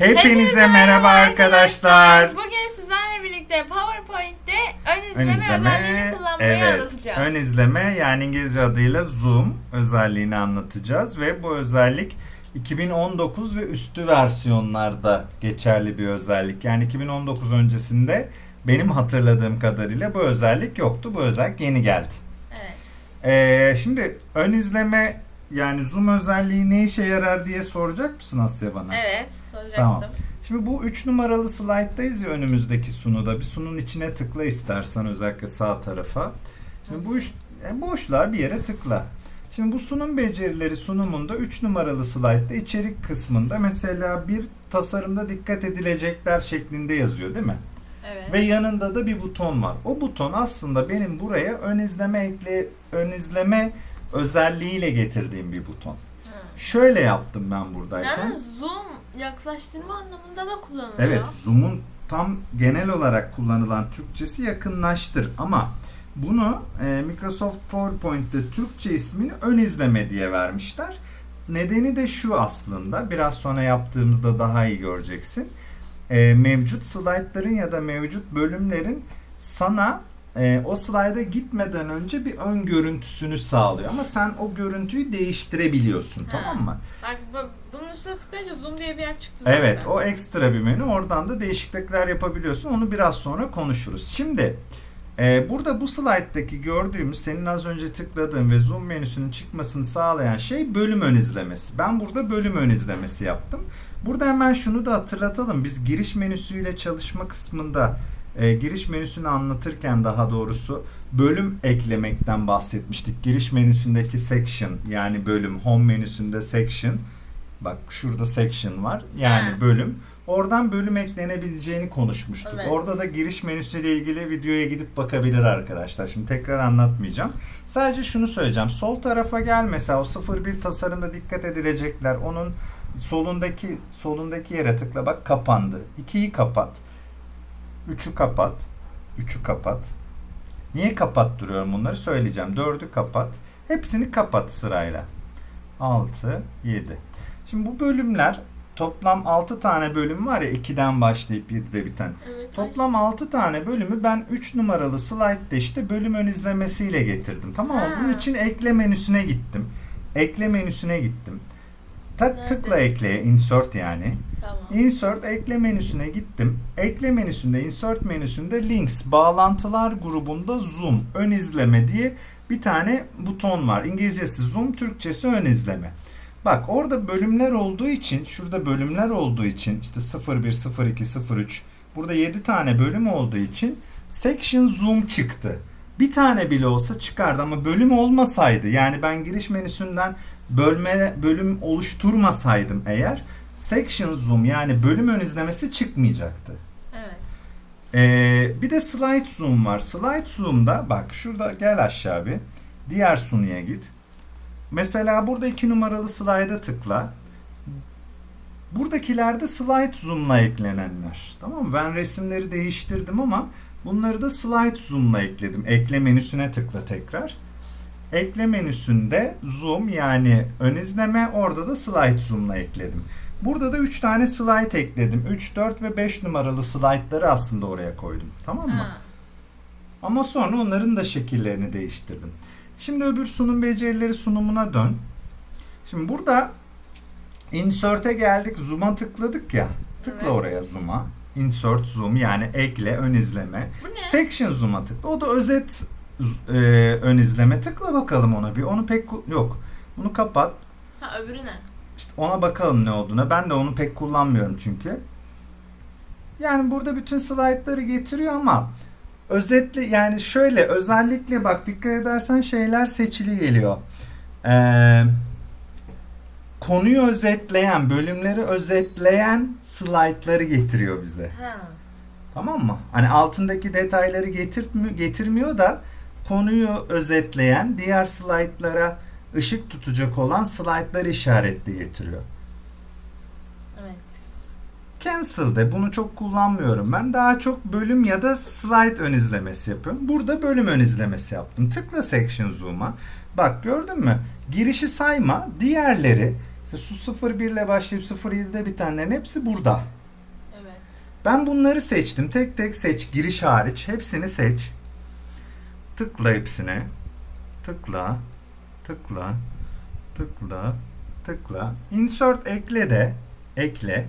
Hepinize merhaba arkadaşlar. Bugün sizlerle birlikte PowerPoint'te ön Ön izleme, izleme, özelliğini kullanmayı evet. anlatacağız. Ön izleme yani İngilizce adıyla Zoom özelliğini anlatacağız ve bu özellik 2019 ve üstü versiyonlarda geçerli bir özellik. Yani 2019 öncesinde benim hatırladığım kadarıyla bu özellik yoktu. Bu özellik yeni geldi. Evet. Ee, şimdi ön izleme yani Zoom özelliği ne işe yarar diye soracak mısın Asya bana? Evet, soracaktım. Tamam. Şimdi bu 3 numaralı slayttayız ya önümüzdeki sunuda. Bir sunun içine tıkla istersen özellikle sağ tarafa. Şimdi bu üç, e, boşluğa bir yere tıkla. Şimdi bu sunum becerileri sunumunda 3 numaralı slaytta içerik kısmında mesela bir tasarımda dikkat edilecekler şeklinde yazıyor değil mi? Evet. Ve yanında da bir buton var. O buton aslında benim buraya ön izleme ekle ön izleme özelliğiyle getirdiğim bir buton. Ha. Şöyle yaptım ben buradayken. Yalnız zoom yaklaştırma anlamında da kullanılıyor. Evet, zoom'un tam genel olarak kullanılan Türkçesi yakınlaştır ama bunu e, Microsoft PowerPoint'te Türkçe ismini ön izleme diye vermişler. Nedeni de şu aslında. Biraz sonra yaptığımızda daha iyi göreceksin. E, mevcut slaytların ya da mevcut bölümlerin sana e, o slayda gitmeden önce bir ön görüntüsünü sağlıyor. Ama sen o görüntüyü değiştirebiliyorsun. Ha. Tamam mı? Bak bu- bunun üstüne tıklayınca zoom diye bir yer çıktı zaten. Evet o ekstra bir menü oradan da değişiklikler yapabiliyorsun onu biraz sonra konuşuruz. Şimdi e, burada bu slayttaki gördüğümüz senin az önce tıkladığın ve zoom menüsünün çıkmasını sağlayan şey bölüm ön izlemesi. Ben burada bölüm ön izlemesi yaptım. Burada hemen şunu da hatırlatalım biz giriş menüsüyle çalışma kısmında e, giriş menüsünü anlatırken daha doğrusu bölüm eklemekten bahsetmiştik. Giriş menüsündeki section yani bölüm home menüsünde section Bak şurada section var. Yani Ha. bölüm. Oradan bölüm eklenebileceğini konuşmuştuk. Evet. Orada da giriş menüsüyle ilgili videoya gidip bakabilir arkadaşlar. Şimdi tekrar anlatmayacağım. Sadece şunu söyleyeceğim. Sol tarafa gel mesela o 01 tasarımda dikkat edilecekler. Onun solundaki solundaki yere tıkla bak kapandı. 2'yi kapat. 3'ü kapat. 3'ü kapat. Niye kapattırıyorum bunları söyleyeceğim. 4'ü kapat. Hepsini kapat sırayla. 6, 7. Şimdi bu bölümler toplam 6 tane bölüm var ya 2'den başlayıp 7'de biten. Evet. Toplam 6 tane bölümü ben 3 numaralı slaytta işte bölüm ön izlemesiyle getirdim. Tamam mı? Bunun için ekle menüsüne gittim. Ekle menüsüne gittim. Tak tıkla ekleye insert yani. Insert ekle menüsüne gittim. Ekle menüsünde insert menüsünde links bağlantılar grubunda zoom ön izleme diye bir tane buton var. İngilizcesi zoom, Türkçesi ön izleme. Bak orada bölümler olduğu için, şurada bölümler olduğu için işte 01, 02, 03 burada 7 tane bölüm olduğu için section zoom çıktı. Bir tane bile olsa çıkardı ama bölüm olmasaydı yani ben giriş menüsünden bölme bölüm oluşturmasaydım eğer section zoom yani bölüm ön izlemesi çıkmayacaktı. Evet. Ee, bir de slide zoom var. Slide zoom'da bak şurada gel aşağı bir. Diğer sunuya git. Mesela burada iki numaralı slide'a tıkla. Buradakilerde slide zoom'la eklenenler. Tamam mı? Ben resimleri değiştirdim ama bunları da slide zoom'la ekledim. Ekle menüsüne tıkla tekrar. Ekle menüsünde zoom yani ön izleme orada da slide zoom'la ekledim. Burada da 3 tane slide ekledim. 3, 4 ve 5 numaralı slaytları aslında oraya koydum. Tamam mı? Ha. Ama sonra onların da şekillerini değiştirdim. Şimdi öbür sunum becerileri sunumuna dön. Şimdi burada insert'e geldik. Zoom'a tıkladık ya. Tıkla Evet. oraya zoom'a. Insert zoom yani ekle ön izleme. Section zoom'a tıkla. O da özet e, ön izleme. Tıkla bakalım ona bir. Onu pek yok. Bunu kapat. Ha öbürü ne? Ona bakalım ne olduğuna. Ben de onu pek kullanmıyorum çünkü. Yani burada bütün slaytları getiriyor ama özetle yani şöyle özellikle bak dikkat edersen şeyler seçili geliyor. Ee, konuyu özetleyen, bölümleri özetleyen slaytları getiriyor bize. Ha. Tamam mı? Hani altındaki detayları getirtmiyor, getirmiyor da konuyu özetleyen diğer slaytlara ışık tutacak olan slaytları işaretli getiriyor. Evet. Cancel de bunu çok kullanmıyorum. Ben daha çok bölüm ya da slide ön izlemesi yapıyorum. Burada bölüm ön izlemesi yaptım. Tıkla section zoom'a. Bak gördün mü? Girişi sayma. Diğerleri İşte su 01 ile başlayıp 07'de bitenlerin hepsi burada. Evet. Ben bunları seçtim. Tek tek seç. Giriş hariç. Hepsini seç. Tıkla hepsine. Tıkla. Tıkla. Tıkla. Tıkla. Insert ekle de. Ekle.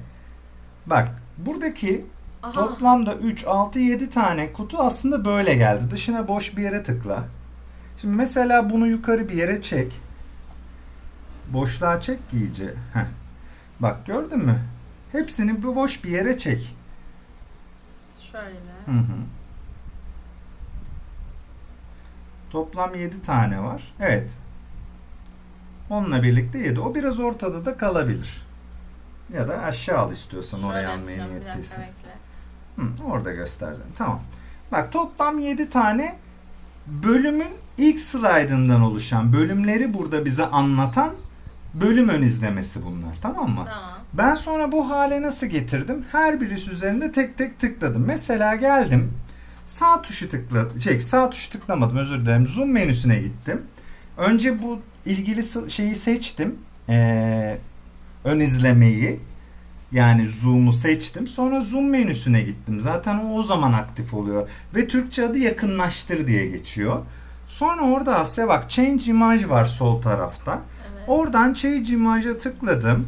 Bak buradaki Aha. toplamda 3, 6, 7 tane kutu aslında böyle geldi. Dışına boş bir yere tıkla. Şimdi mesela bunu yukarı bir yere çek. Boşluğa çek iyice. Heh. Bak gördün mü? Hepsini bu boş bir yere çek. Şöyle. Hı hı. Toplam 7 tane var. Evet. Onunla birlikte 7. O biraz ortada da kalabilir. Ya da aşağı al istiyorsan Şöyle oraya almaya bekle. Hı, orada göstereceğim. Tamam. Bak toplam 7 tane bölümün ilk slaytından oluşan bölümleri burada bize anlatan bölüm ön izlemesi bunlar. Tamam mı? Tamam. Ben sonra bu hale nasıl getirdim? Her birisi üzerinde tek tek tıkladım. Mesela geldim. Sağ tuşu tıkladım. Şey, sağ tuşu tıklamadım özür dilerim. Zoom menüsüne gittim. Önce bu ilgili şeyi seçtim. Ee, ön izlemeyi. Yani zoom'u seçtim. Sonra zoom menüsüne gittim. Zaten o o zaman aktif oluyor. Ve Türkçe adı yakınlaştır diye geçiyor. Sonra orada Asya bak change image var sol tarafta. Evet. Oradan Change Image'a tıkladım.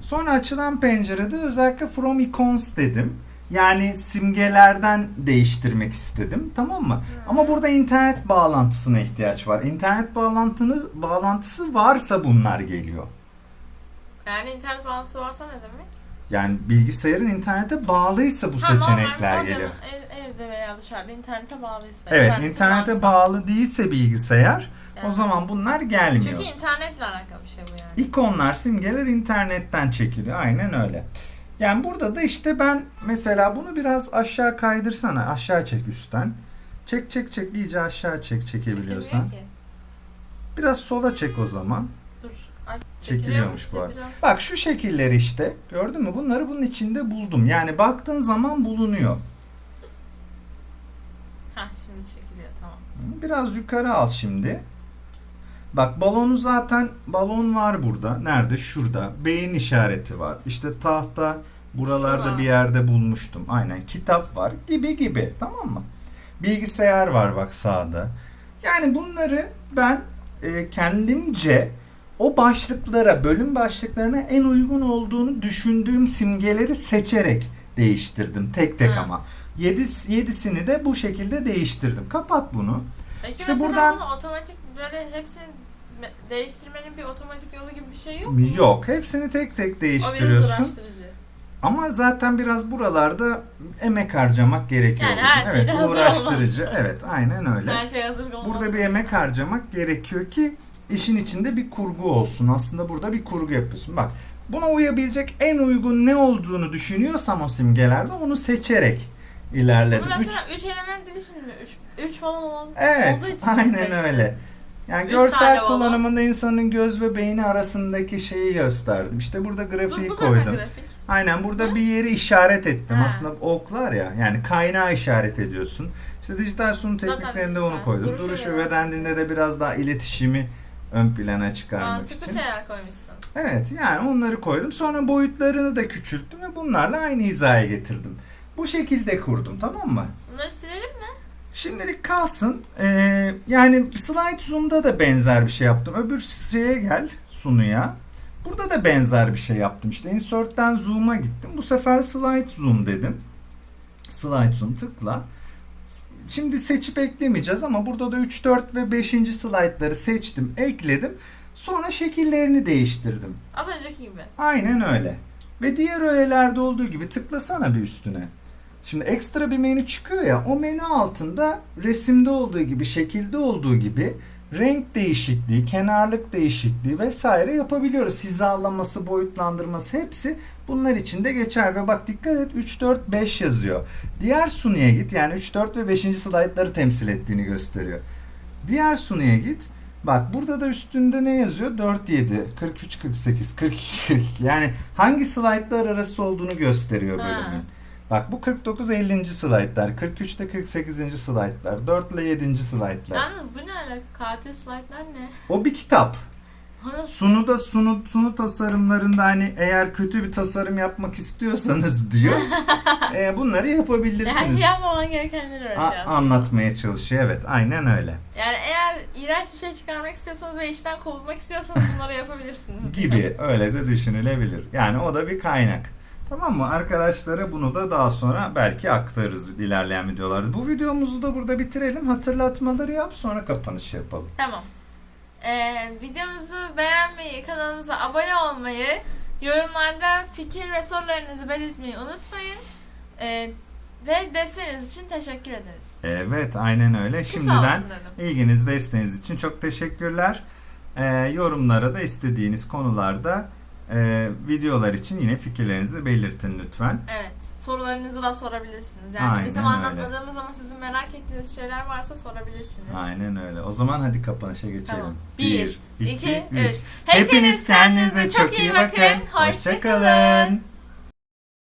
Sonra açılan pencerede özellikle From Icons dedim. Yani simgelerden değiştirmek istedim. Tamam mı? Ama burada internet bağlantısına ihtiyaç var. İnternet bağlantını, bağlantısı varsa bunlar geliyor. Yani internet bağlantısı varsa ne demek? Yani bilgisayarın internete bağlıysa bu Ha, normal seçenekler modem geliyor. Ev, evde veya dışarıda internete bağlıysa. Evet, internete varsa. bağlı değilse bilgisayar o Yani. zaman bunlar gelmiyor. Çünkü internetle alakalı bir şey bu yani. İkonlar, simgeler internetten çekiliyor. Aynen öyle. Yani burada da işte ben mesela bunu biraz aşağı kaydırsana. Aşağı çek üstten. Çek çek çek iyice aşağı çek çekebiliyorsan. Biraz sola çek o zaman. Dur. Ay, Çekiliyormuş çekiliyormuş bu arada. biraz. Bak şu şekilleri işte. Gördün mü? Bunları bunun içinde buldum. Yani baktığın zaman bulunuyor. Hah şimdi çekiliyor tamam. Biraz yukarı al şimdi. Bak balonu zaten balon var burada. Nerede? Şurada. Beyin işareti var. İşte tahta buralarda Şurada. bir yerde bulmuştum. Aynen. Kitap var gibi gibi. Tamam mı? Bilgisayar var bak sağda. Yani bunları ben e, kendimce o başlıklara, bölüm başlıklarına en uygun olduğunu düşündüğüm simgeleri seçerek değiştirdim. Tek tek Hı. ama. Yedi, yedisini de bu şekilde değiştirdim. Kapat bunu. Peki İşte buradan- bunu otomatik böyle hepsini me- değiştirmenin bir otomatik yolu gibi bir şey yok mu? Yok. Hepsini tek tek O biraz değiştiriyorsun. Ama zaten biraz buralarda emek harcamak gerekiyor. Yani her evet, şeyde hazır uğraştırıcı. Evet, aynen öyle. Her şey hazır olmaz. Burada bir emek harcamak gerekiyor ki işin içinde bir kurgu olsun. Aslında burada bir kurgu yapıyorsun. Bak, buna uyabilecek en uygun ne olduğunu düşünüyorsam o simgelerde onu seçerek ilerledim. Bu mesela 3 element için mi? 3 falan ol- olduğu Evet, aynen seçtin? öyle. Yani Üç görsel tane balon. kullanımında insanın göz ve beyni arasındaki şeyi gösterdim. İşte burada Bu, grafiği bu zaten koydum. grafik. Aynen burada bir yeri işaret ettim. Ha. Aslında oklar ya. Yani kaynağı işaret ediyorsun. İşte dijital sunum Zaten tekniklerinde onu koydum. Duruşu Duruşu ve ve dendiğinde de biraz daha iletişimi ön plana çıkarmak Mantıklı için. şeyler koymuşsun. Evet yani onları koydum. Sonra boyutlarını da küçülttüm ve bunlarla aynı hizaya getirdim. Bu şekilde kurdum tamam mı? Şimdilik kalsın. Ee, yani Slide Zoom'da da benzer bir şey yaptım. Öbür şeye gel sunuya. Burada da benzer bir şey yaptım. İşte Insert'ten Zoom'a gittim. Bu sefer Slide Zoom dedim. Slide Zoom tıkla. Şimdi seçip eklemeyeceğiz ama burada da 3, 4 ve 5. slaytları seçtim, ekledim. Sonra şekillerini değiştirdim. Az önceki gibi. Aynen öyle. Ve diğer öğelerde olduğu gibi tıklasana bir üstüne. Şimdi ekstra bir menü çıkıyor ya o menü altında resimde olduğu gibi şekilde olduğu gibi renk değişikliği, kenarlık değişikliği vesaire yapabiliyoruz. Hizalaması, boyutlandırması hepsi bunlar için de geçer ve bak dikkat et 3 4 5 yazıyor. Diğer sunuya git yani 3 4 ve 5. slaytları temsil ettiğini gösteriyor. Diğer sunuya git. Bak burada da üstünde ne yazıyor? 4 7, 43 48, 42 42. Yani hangi slaytlar arası olduğunu gösteriyor Ha. Bak bu 49 50. slaytlar, 43 ile 48. slaytlar, 4 ile 7. slaytlar. Yalnız bu ne alaka? Katil slaytlar ne? O bir kitap. Sunu da sunu, sunu tasarımlarında hani eğer kötü bir tasarım yapmak istiyorsanız diyor. e, bunları yapabilirsiniz. şey yapmaman gerekenleri A- aslında. anlatmaya çalışıyor. Evet aynen öyle. Yani eğer iğrenç bir şey çıkarmak istiyorsanız ve işten kovulmak istiyorsanız bunları yapabilirsiniz. Gibi öyle de düşünülebilir. Yani o da bir kaynak. Tamam mı? Arkadaşlara bunu da daha sonra belki aktarırız ilerleyen videolarda. Bu videomuzu da burada bitirelim. Hatırlatmaları yap sonra kapanış yapalım. Tamam. Ee, videomuzu beğenmeyi, kanalımıza abone olmayı, yorumlarda fikir ve sorularınızı belirtmeyi unutmayın. Ee, ve desteğiniz için teşekkür ederiz. Evet aynen öyle. Kısa Şimdiden ilginiz desteğiniz için çok teşekkürler. Ee, yorumlara da istediğiniz konularda e, videolar için yine fikirlerinizi belirtin lütfen. Evet. Sorularınızı da sorabilirsiniz. Yani Aynen bizim öyle. anlatmadığımız ama sizin merak ettiğiniz şeyler varsa sorabilirsiniz. Aynen öyle. O zaman hadi kapanışa geçelim. Tamam. Bir, Bir, iki, iki, üç. üç. Hepiniz kendinize çok iyi bakın. Hoşçakalın.